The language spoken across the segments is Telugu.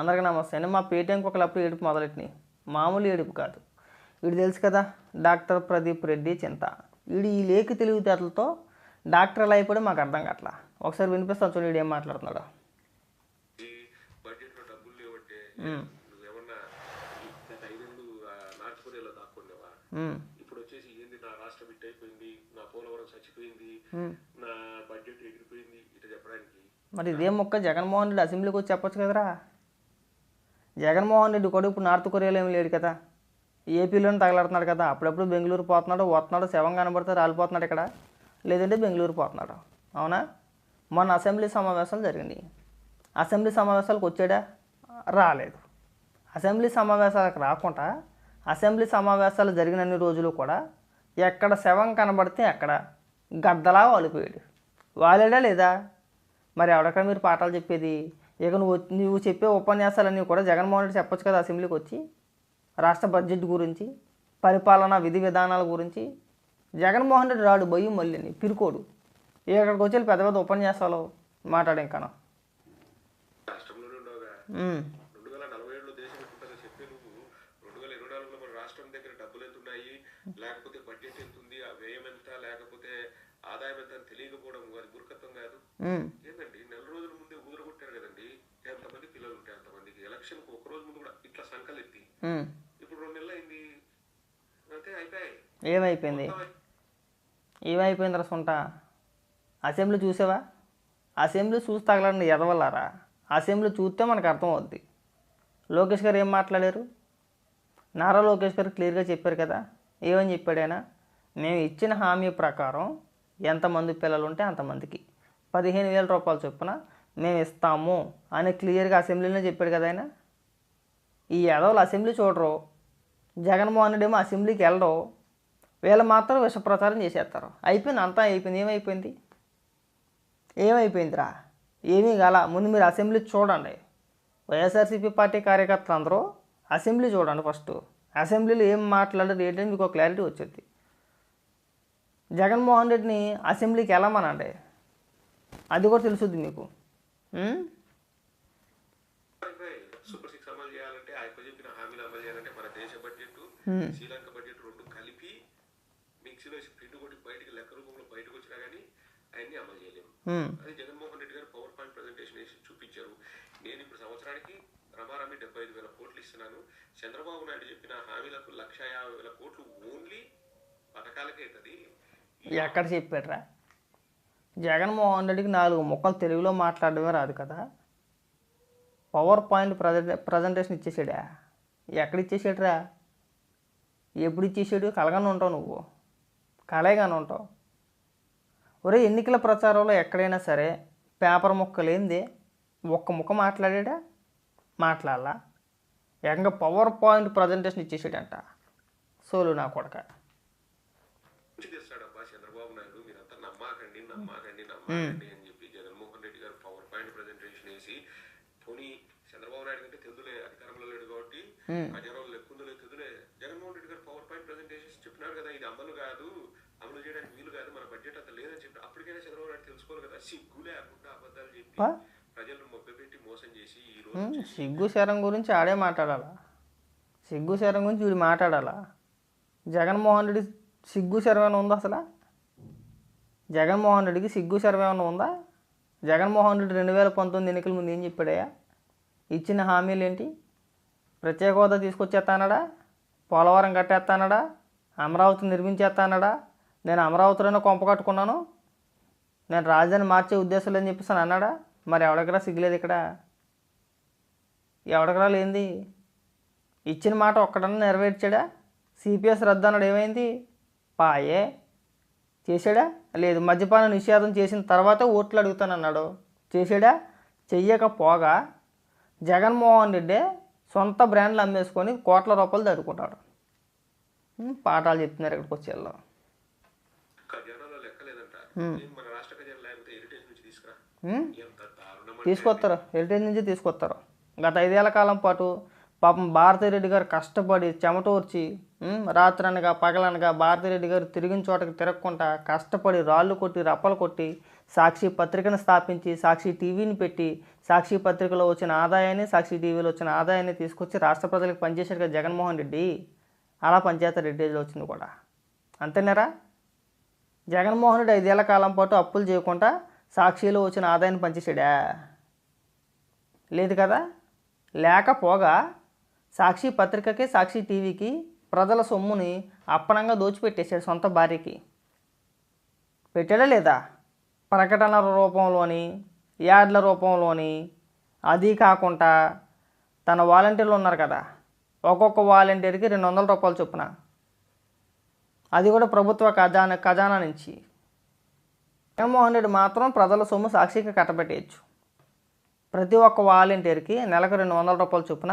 అందరికీ నమస్తే. అండి మా పేటీఎంకి ఒకప్పుడు ఏడుపు మొదలెట్టినాయి. మామూలు ఏడుపు కాదు. వీడు తెలుసు కదా డాక్టర్ ప్రదీప్ రెడ్డి చింత. వీడు ఈ లేఖ తెలివితేటలతో డాక్టర్ ఎలా అయిపోయి మాకు అర్థం కావట్లా ఒకసారి వినిపిస్తాను చూడు వీడు ఏం మాట్లాడుతున్నాడు. ఇప్పుడు వచ్చేసి ఏంది నా రాష్ట్రం ఇట్ అయిపోయింది నా పోలవరం చచ్చిపోయింది. నా బడ్జెట్ ఎగిరిపోయింది చెప్పడానికి. మరి ఇదే మొక్క? జగన్మోహన్ రెడ్డి అసెంబ్లీకి వచ్చి చెప్పొచ్చు కదరా. జగన్మోహన్ రెడ్డి కూడా ఇప్పుడు నార్త్ కొరియాలో ఏమి లేడు కదా. ఏపీలోనే తగలాడుతున్నాడు కదా. అప్పుడప్పుడు బెంగళూరు పోతున్నాడు వస్తున్నాడు శవం కనబడితే రాలిపోతున్నాడు ఇక్కడ. లేదంటే బెంగళూరు పోతున్నాడు. అవునా? మొన్న అసెంబ్లీ సమావేశాలు జరిగినాయి. అసెంబ్లీ సమావేశాలకు వచ్చాడా? రాలేదు. అసెంబ్లీ సమావేశాలకు రాకుండా అసెంబ్లీ సమావేశాలు జరిగినన్ని రోజులు కూడా ఎక్కడ శవం కనబడితే అక్కడ గద్దలా వాలిపోయాడు. వాలేడా లేదా? మరి ఎవడక్కడ మీరు పాఠాలు చెప్పేది? ఇక నువ్వు నువ్వు చెప్పే ఉపన్యాసాలన్నీ కూడా జగన్మోహన్ రెడ్డి చెప్పొచ్చు కదా అసెంబ్లీకి వచ్చి రాష్ట్ర బడ్జెట్ గురించి పరిపాలన విధి విధానాల గురించి. జగన్మోహన్ రెడ్డి రాడు బొయ్యి మళ్ళీ పిరుకోడు. ఇక్కడికి వచ్చి పెద్ద పెద్ద ఉపన్యాసాలు మాట్లాడే ఉన్నాయి లేకపోతే బడ్జెట్ ఎంత ఉంది ఆ వ్యయం ఎంత లేకపోతే ఆదాయం ఎంత తెలియకపోవడం అది మూర్ఖత్వం కాదు ఉమ్, ఏంటండి నెల రోజుల ముందే ఊదరగొట్టారు కదండి ఎంతమంది పిల్లలు ఉంటే అంతమందికి ఎలక్షన్ ఒక రోజు ముందు కూడా ఇట్లా సంకలు ఎత్తి ఉమ్. ఇప్పుడు రెండు నెలలు అయింది అంతే అయిపోయాయి ఏమైపోయింది? ఏమైపోయింది రా సొంట? అసెంబ్లీ చూసావా? అసెంబ్లీ చూసి తగలండి ఎదవలారా అసెంబ్లీ చూస్తే మనకు అర్థం అవుద్ది లోకేష్ గారు ఏం మాట్లాడారు? నారా లోకేష్ గారు క్లియర్గా చెప్పారు కదా. ఏమని చెప్పాడైనా మేము ఇచ్చిన హామీ ప్రకారం ఎంతమంది పిల్లలు ఉంటే అంతమందికి. పదిహేను వేల రూపాయలు చొప్పున మేము ఇస్తాము అని క్లియర్గా అసెంబ్లీలో చెప్పాడు కదా ఆయన. ఈ ఎదవలు అసెంబ్లీ చూడరు. జగన్మోహన్ రెడ్డి ఏమో అసెంబ్లీకి వెళ్ళరు. వీళ్ళు మాత్రం విష ప్రచారం చేసేస్తారు. అయిపోయింది అంతా అయిపోయింది. ఏమైపోయింది? ఏమైపోయిందిరా? ఏమీ గల ముందు మీరు అసెంబ్లీ చూడండి. వైఎస్ఆర్సీపీ పార్టీ కార్యకర్తలు అందరూ అసెంబ్లీ చూడండి ఫస్ట్. అసెంబ్లీలో ఏం మాట్లాడారు ఏంటని మీకు ఒక క్లారిటీ వచ్చింది. జగన్మోహన్ రెడ్డిని అసెంబ్లీకి వెళ్ళమనండి. అది కూడా తెలుసుద్ది మీకు. సూపర్ సిక్స్ అమలు చేయాలంటే ఆ యొక్క చెప్పిన హామీలు అమలు చేయాలంటే మన దేశ బడ్జెట్. శ్రీలంక బడ్జెట్ రెండు కలిపి మిక్సీలో వేసి పిండి కొట్టి బయటికి లెక్క రూపంలో బయటకు వచ్చినా కానీ అవన్నీ అమలు చేయలేము. అది జగన్మోహన్ రెడ్డి గారు పవర్ పాయింట్ ప్రజెంటేషన్ వేసి చూపించారు. నేను ఇప్పుడు సంవత్సరానికి రమారమి డెబ్బై ఐదు వేల కోట్లు ఇస్తున్నాను. చంద్రబాబు నాయుడు చెప్పిన హామీలకు లక్ష యాభై వేల కోట్లు ఓన్లీ పథకాలకే అవుతుంది. ఎక్కడ చెప్పాడురా? జగన్మోహన్ రెడ్డికి నాలుగు ముక్కలు తెలుగులో మాట్లాడడమే రాదు కదా. పవర్ పాయింట్ ప్రజెంటే ప్రజెంటేషన్ ఇచ్చేసాడా? ఎక్కడ ఇచ్చేసాడురా ఎప్పుడు ఇచ్చేసాడు? కలగానే ఉంటావు నువ్వు. కలగానే ఉంటావు. ఒరే ఎన్నికల ప్రచారంలో ఎక్కడైనా సరే పేపర్ ముక్క లేనిదే ఒక్క ముక్క మాట్లాడాడా? మాట్లాడాలా. ఏకంగా పవర్ పాయింట్ ప్రజెంటేషన్ ఇచ్చేసాడంట. సోలు నా కొడక. చంద్రబాబు నాయుడు మీరంతా నమ్మాకండి నమ్మాకండి నమ్మాకండి అని చెప్పి జగన్మోహన్ రెడ్డి గారు పవర్ పాయింట్ ప్రజెంటేషన్ వేసి పోనీ చంద్రబాబు నాయుడు కంటే తెలుదులే అధికారంలో లేడు కాబట్టి ప్రజారోజు లెక్కుందో లేదు తెలుదులే జగన్మోహన్ రెడ్డి గారు పవర్ పాయింట్ ప్రజెంటేషన్ చెప్పినారు కదా ఇది అమలు కాదు అమలు చేయడానికి వీలు కాదు మన బడ్జెట్ అంత లేదని చెప్పి అప్పటికైనా చంద్రబాబు నాయుడు తెలుసుకోవాలి కదా సిగ్గు లేకుండా అబద్ధాలు చెప్పి పా. ప్రజలను మొబ్బెట్టి మోసం చేసి ఈ రోజు ఉమ్, సిగ్గు శరం గురించి ఆడే మాట్లాడాలా? సిగ్గు శరం గురించి వీడు మాట్లాడాలా? జగన్మోహన్ రెడ్డి సిగ్గు శరం ఏమైనా ఉందా అసలు? జగన్మోహన్ రెడ్డికి సిగ్గు శరం ఏమైనా ఉందా? జగన్మోహన్ రెడ్డి రెండు వేల పంతొమ్మిది ఎన్నికల ముందు ఏం చెప్పాడయ్యా? ఇచ్చిన హామీలు ఏంటి? ప్రత్యేక హోదా తీసుకొచ్చేస్తానడా? పోలవరం కట్టేస్తానడా? అమరావతి నిర్మించేస్తానడా? నేను అమరావతిలోనే కొంప కట్టుకున్నాను. నేను రాజధాని మార్చే ఉద్దేశం లేదని చెప్పేసి అని అన్నాడా? మరి ఎవడెక్కడా సిగ్గులేదు ఇక్కడ? ఎవడెక్కడా లేనిది? ఇచ్చిన మాట ఒక్కడన్నా నెరవేర్చాడా? సిపిఎస్ రద్దు అన్నాడు ఏమైంది? పాయే. చేశాడా? లేదు మద్యపాన నిషేధం చేసిన తర్వాతే ఓట్లు అడుగుతానన్నాడు చేశాడా? చెయ్యకపోగా జగన్మోహన్ రెడ్డి సొంత బ్రాండ్లు అమ్మేసుకొని కోట్ల రూపాయలు దడుకుంటాడు పాఠాలు చెప్తున్నారు ఇక్కడికి వచ్చి తీసుకొస్తారు హెరిటేజ్ నుంచి తీసుకొస్తారు గత ఐదేళ్ళ కాలం పాటు పాపం భారతిరెడ్డి గారు కష్టపడి చెమటోర్చి ఉమ్, రాత్రనగా పగలనగా భారతిరెడ్డి గారు తిరిగిన చోటకి తిరగకుండా కష్టపడి రాళ్ళు కొట్టి రప్పలు కొట్టి సాక్షి పత్రికను స్థాపించి సాక్షి టీవీని పెట్టి సాక్షి పత్రికలో వచ్చిన ఆదాయాన్ని సాక్షి టీవీలో వచ్చిన ఆదాయాన్ని తీసుకొచ్చి రాష్ట్ర ప్రజలకు పనిచేశాడు కదా జగన్మోహన్ రెడ్డి. అలా పంచాయతీ రెడ్డిలో వచ్చింది కూడా. అంతేనారా? జగన్మోహన్ రెడ్డి ఐదేళ్ళ కాలం పాటు అప్పులు చేయకుండా సాక్షిలో వచ్చిన ఆదాయాన్ని పంచేసాడా లేదు కదా? లేకపోగా సాక్షి పత్రికకి సాక్షి టీవీకి ప్రజల సొమ్ముని అప్పనంగా దోచిపెట్టేశాడు సొంత భార్యకి. పెట్టాడా లేదా? ప్రకటనల రూపంలోని యాడ్ల రూపంలోని అది కాకుండా తన వాలంటీర్లు ఉన్నారు కదా? ఒక్కొక్క వాలంటీర్కి రెండు వందల రూపాయలు చొప్పున. అది కూడా ప్రభుత్వ ఖజానా ఖజానా నుంచి. జగన్మోహన్ రెడ్డి మాత్రం ప్రజల సొమ్ము సాక్షికి కట్టబెట్టేయచ్చు. ప్రతి ఒక్క వాలంటీర్కి నెలకు రెండు వందల రూపాయలు చొప్పున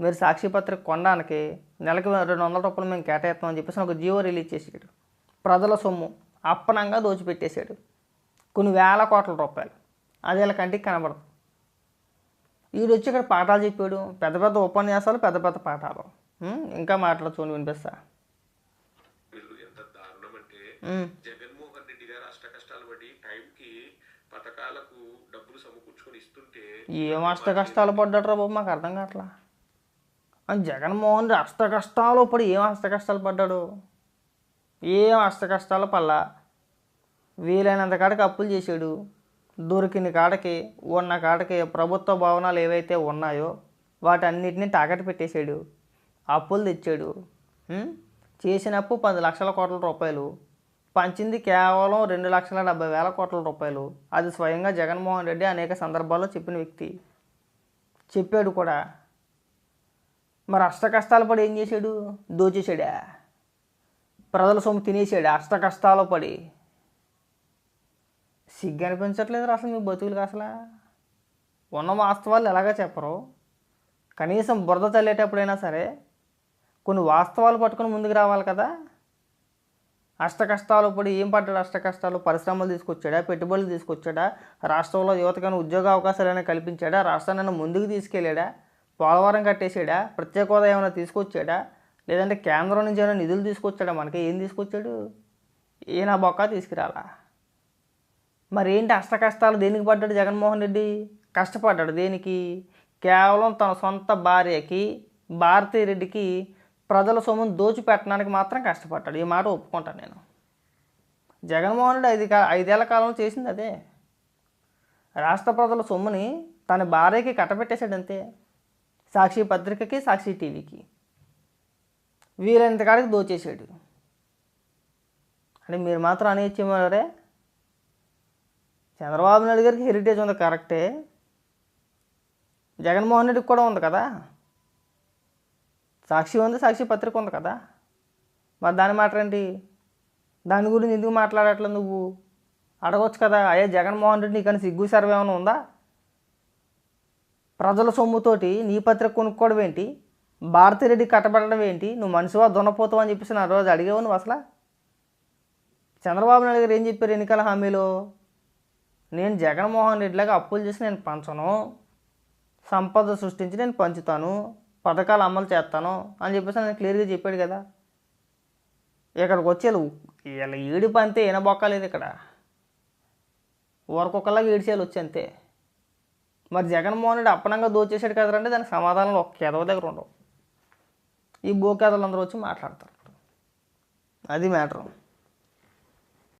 మీరు సాక్షి పత్రిక కొనడానికి నెలకు రెండు వందల రూపాయలు మేము కేటాయిస్తామని చెప్పేసి ఒక జీవో రిలీజ్ చేసాడు ప్రజల సొమ్ము అప్పనంగా దోచిపెట్టేశాడు కొన్ని వేల కోట్ల రూపాయలు. అది వీళ్ళ కంటికి కనబడదు. వీడు వచ్చి ఇక్కడ పాఠాలు చెప్పాడు. పెద్ద పెద్ద ఉపన్యాసాలు పెద్ద పెద్ద పాఠాలు? ఇంకా మాట్లాడుతూ వినిపిస్తా. వీళ్ళు అష్ట కష్టాలు పడి టైంకి పథకాలకు డబ్బులు సమకూర్చుకొని ఇస్తుంటే ఏం అష్ట కష్టాలు పడ్డాడు రా బాబు? మాకు అర్థం కావట్లా. అని జగన్మోహన్ రెడ్డి అష్ట కష్టాలు పడి ఏం అష్ట కష్టాలు పడ్డాడు? ఏం అష్ట కష్టాలు పల్లా వీలైనంత కాడకి అప్పులు చేశాడు. దొరికిన కాడకి ఉన్న కాడకి ప్రభుత్వ భవనాలు ఏవైతే ఉన్నాయో వాటన్నిటిని తాకట్టు పెట్టేశాడు. అప్పులు తెచ్చాడు. చేసిన అప్పు పది లక్షల కోట్ల రూపాయలు. పంచింది కేవలం రెండు లక్షల డెబ్బై వేల కోట్ల రూపాయలు. అది స్వయంగా జగన్మోహన్ రెడ్డి అనేక సందర్భాల్లో చెప్పిన వ్యక్తి. చెప్పాడు కూడా. మరి అష్ట కష్టాలు పడి ఏం చేశాడు? దోచేశాడా? ప్రజల సొమ్ము తినేసాడు అష్ట కష్టాలు పడి. సిగ్గు అనిపించట్లేదు అసలు మీ బతుకులకు అసలు. ఉన్న వాస్తవాలు ఎలాగ చెప్పరు. కనీసం బురద చల్లేటప్పుడైనా సరే కొన్ని వాస్తవాలు పట్టుకుని ముందుకు రావాలి కదా. అష్ట కష్టాలు పడి ఏం పడ్డాడు అష్ట కష్టాలు పరిశ్రమలు తీసుకొచ్చాడా? పెట్టుబడులు తీసుకొచ్చాడా? రాష్ట్రంలో యువతకైనా ఉద్యోగ అవకాశాలైనా కల్పించాడా? రాష్ట్రాన్ని ముందుకు తీసుకెళ్ళాడా? పోలవరం కట్టేసాడా ప్రత్యేక హోదా ఏమైనా తీసుకొచ్చాడా? లేదంటే కేంద్రం నుంచి ఏమైనా నిధులు తీసుకొచ్చాడా? మనకి ఏం తీసుకొచ్చాడు? ఈయన బొక్క తీసుకురాలా? మరి ఏంటి అష్ట కష్టాలు దేనికి పడ్డాడు జగన్మోహన్ రెడ్డి? కష్టపడ్డాడు దేనికి? కేవలం తన సొంత భార్యకి భారతీ రెడ్డికి ప్రజల సొమ్మును దోచిపెట్టడానికి మాత్రం కష్టపడ్డాడు. ఈ మాట ఒప్పుకుంటాను నేను. జగన్మోహన్ రెడ్డి ఐదు కా ఐదేళ్ళ కాలంలో చేసింది అదే. రాష్ట్ర ప్రజల సొమ్ముని తన భార్యకి కట్టబెట్టేశాడు అంతే. సాక్షి పత్రికకి సాక్షి టీవీకి. వీలైనంత కాడికి దోచేసాడు అంటే మీరు మాత్రం అనేచ్చేమరే చంద్రబాబు నాయుడు గారికి హెరిటేజ్ ఉంది కరెక్టే. జగన్మోహన్ రెడ్డికి కూడా ఉంది కదా. సాక్షి ఉంది సాక్షి పత్రిక ఉంది కదా. మరి దాని మాట ఏంటి? దాని గురించి ఎందుకు మాట్లాడట్లేదు నువ్వు? అడగొచ్చు కదా. అయ్యా జగన్మోహన్ రెడ్డి నీకని సిగ్గు సర్వే ఏమైనా ఉందా? ప్రజల సొమ్ముతోటి నీ పత్రిక కొనుక్కోవడం ఏంటి? భారతిరెడ్డి కట్టబడడం ఏంటి? నువ్వు మనిషివా దున్నపోతావు అని చెప్పేసి నా రోజు అడిగావు నువ్వు అసలు? చంద్రబాబు నాయుడు గారు ఏం చెప్పారు ఎన్నికల హామీలో? నేను జగన్మోహన్ రెడ్డిలాగా అప్పులు చేసి నేను పంచను. సంపద సృష్టించి నేను పంచుతాను. పథకాలు అమలు చేస్తాను అని చెప్పేసి నేను క్లియర్గా చెప్పాడు కదా. ఇక్కడికి వచ్చి ఇలా ఏడి ఈడిపు అంతే ఈనబొక్కలేదు ఇక్కడ. ఊరకొకలాగా ఏడిచేయాలి వచ్చి అంతే. మరి జగన్మోహన్ రెడ్డి అప్పనంగా దోచేసాడు కదరంటే దానికి సమాధానాలు ఒక్క ఎదవ దగ్గర ఉండవు. ఈ బోకేదలు అందరూ వచ్చి మాట్లాడతారు. అది మ్యాటర్.